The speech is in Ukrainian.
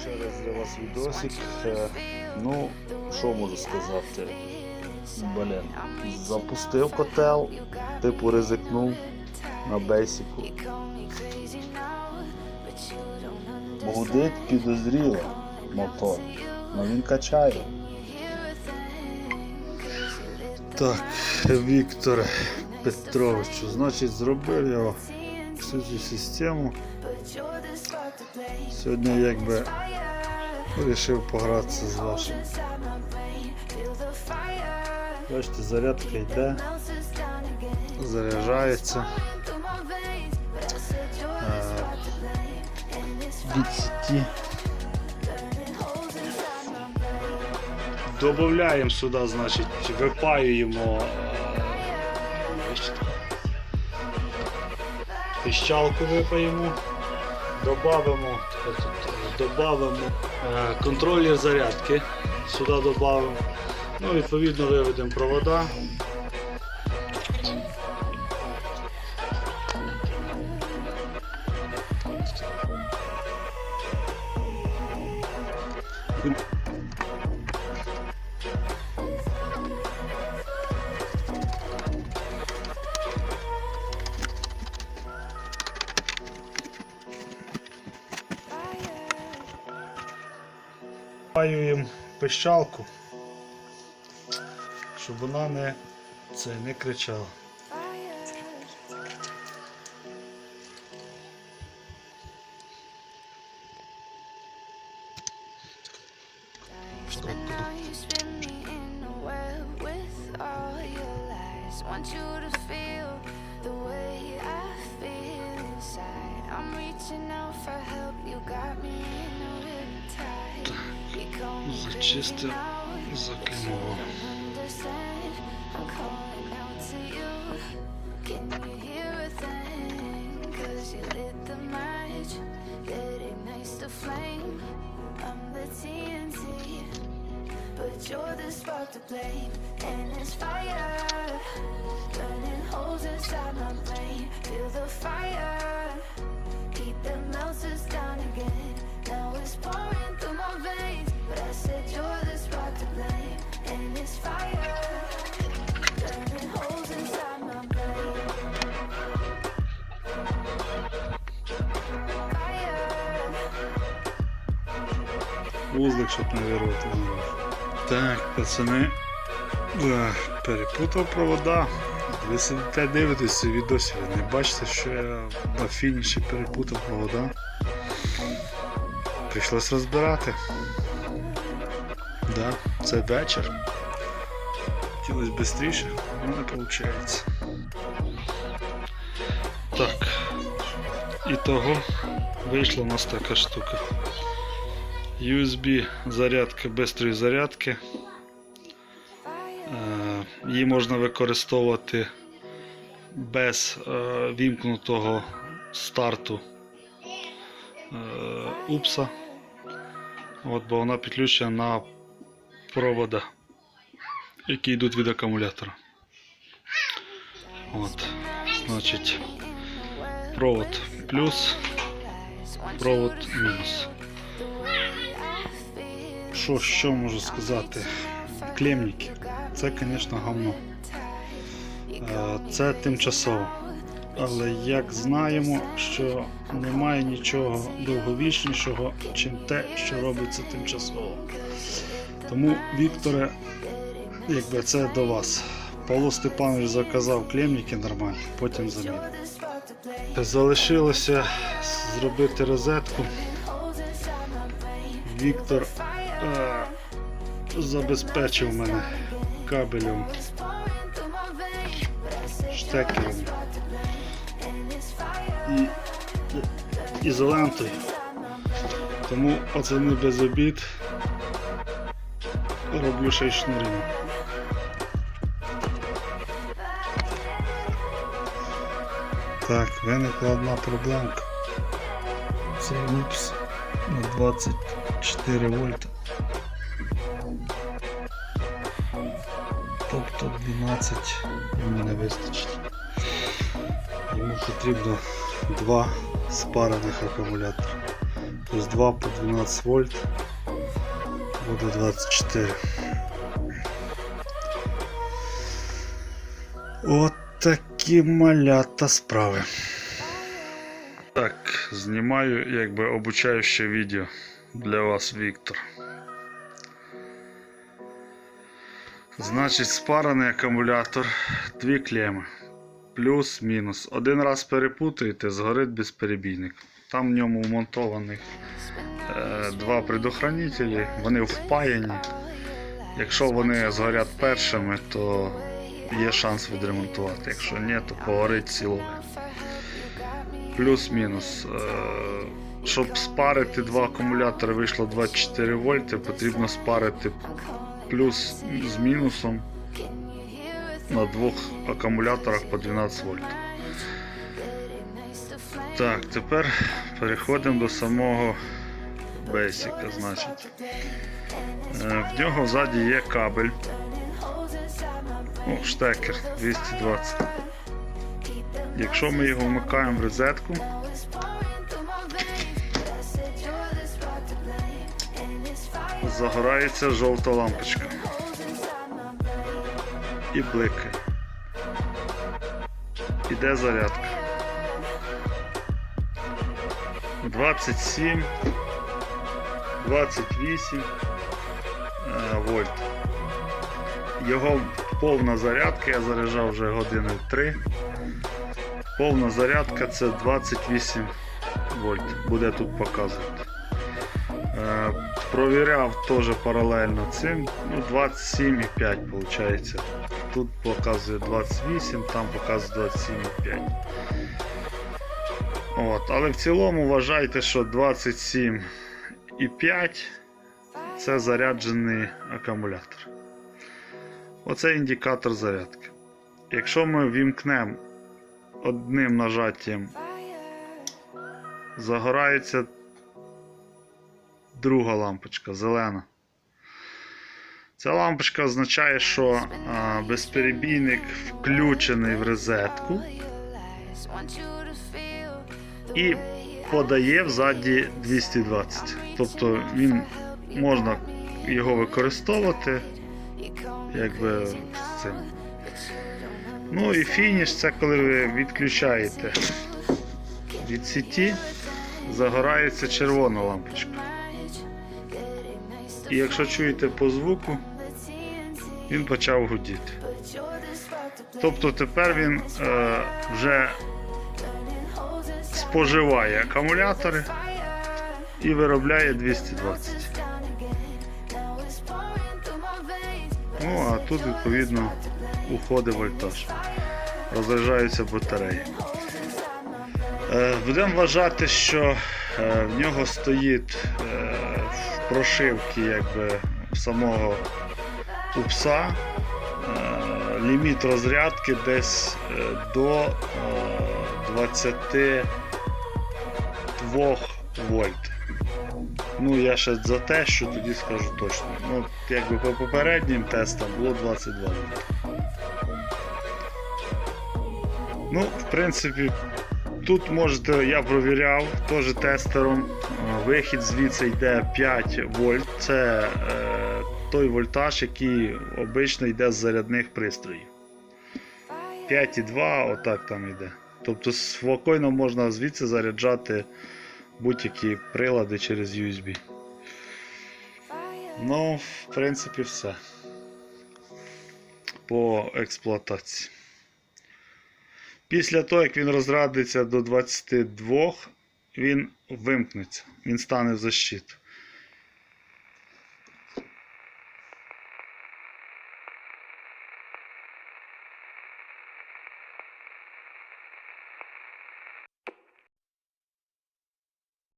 Ще раз для вас відосик. Е, Ну, що можу сказати? Блін, запустив котел, типу ризикнув на бейсику. Гудить підозріло мотор, але він качає. Так, Віктор Петровичу, значить зробив я всю цю систему. Сьогодні якби вирішив погратися з вашим. Бачите, зарядка йде, заряджається. Е, Від сіті. Добавляємо сюди, значить, випаюємо е, піщалку випаємо, додамо, додамо е, контролер зарядки, сюди додамо. Ну, відповідно виведемо провода. Випаюємо пищалку, щоб вона не, це, не кричала. Reaching out for help. You got me in a riptide. You call me Зачистив, baby now. закинув. Understand? I'm calling out to you. Can you hear a thing? Cause you lit the match that ignites the flame. I'm the TNT, but you're the spark to blame. And it's fire, burning holes inside my brain. Feel the fire, keep the melters down Вузлик, щоб не вирвати. Так, пацани. Перепутав провода. Ви сидите дивитесь відосі, ви не бачите, що я на фініші перепутав провода. Прийшлось розбирати. Да, це вечір. Хотілося швидше, але не виходить. Так. І того вийшла у нас така штука. USB зарядка бистрої зарядки. Е, Її можна використовувати без е, вімкнутого старту е, упса. От, бо вона підключена на провода, які йдуть від акумулятора. От, значить, провод плюс, провод мінус. Що, що можу сказати? Клемники. Це, звісно, говно. Е, Це тимчасово. Але як знаємо, що немає нічого довговічнішого, чим те, що робиться тимчасово. Тому, Вікторе, якби це до вас. Павло Степанович заказав клемники нормальні, потім замінив. Залишилося зробити розетку. Віктор забезпечив мене кабелем, штекером і ізолентою. Тому пацани без обід роблю ще й шнурину. Так, виникла одна проблемка. Цей упс на 24 вольта. Тобто 12 йому не вистачить. Йому потрібно два спарених акумулятора. Тобто 2 по 12 вольт буде 24. От такі малята справи. Так, знімаю якби обучаюче відео для вас, Віктор. Значить, спарений акумулятор, дві клеми. Плюс-мінус. Один раз перепутаєте, згорить безперебійник. Там в ньому вмонтованих е, два предохранителі, вони впаяні. Якщо вони згорять першими, то є шанс відремонтувати. Якщо ні, то погорить цілою. Плюс-мінус. Е, щоб спарити два акумулятори вийшло 24 вольти, потрібно спарити плюс з мінусом на двох акумуляторах по 12 вольт. Так, тепер переходимо до самого бейсика. Значить. Е, В нього ззаді є кабель. О, штекер 220. Якщо ми його вмикаємо в розетку, загорається жовта лампочка. І бликає. Іде зарядка. 27, 28 е, вольт. Його повна зарядка, я заряджав вже години 3. Повна зарядка це 28 вольт. Буде тут показувати. Провіряв теж паралельно цим. Ну, 27,5 виходить. Тут показує 28, там показує 27,5. От, але в цілому вважайте, що 27,5 це заряджений акумулятор. Оце індикатор зарядки. Якщо ми вімкнемо одним нажаттям, загорається друга лампочка зелена. Ця лампочка означає, що а, безперебійник включений в розетку і подає взаді 220. Тобто він можна його використовувати якби з цим. Ну і фініш це коли ви відключаєте від сіті, загорається червона лампочка. І якщо чуєте по звуку, він почав гудіти. Тобто тепер він е, вже споживає акумулятори і виробляє 220. Ну а тут відповідно уходить вольтаж. Розряджаються батареї. Е, Будемо вважати, що е, в нього стоїть е, в прошивці якби, самого упса е, ліміт розрядки десь е, до е, 22 вольт. Ну, я ще за те, що тоді скажу точно. Ну, якби по попереднім тестам було 22 вольт. Ну, в принципі, тут можете, я провіряв теж тестером. е, Вихід звідси йде 5 вольт. Це е, той вольтаж, який обично йде з зарядних пристроїв. 5,2, отак там йде. Тобто спокійно можна звідси заряджати будь-які прилади через USB. Ну, в принципі, все. По експлуатації. Після того, як він розрадиться до 22, він вимкнеться, він стане в защиту.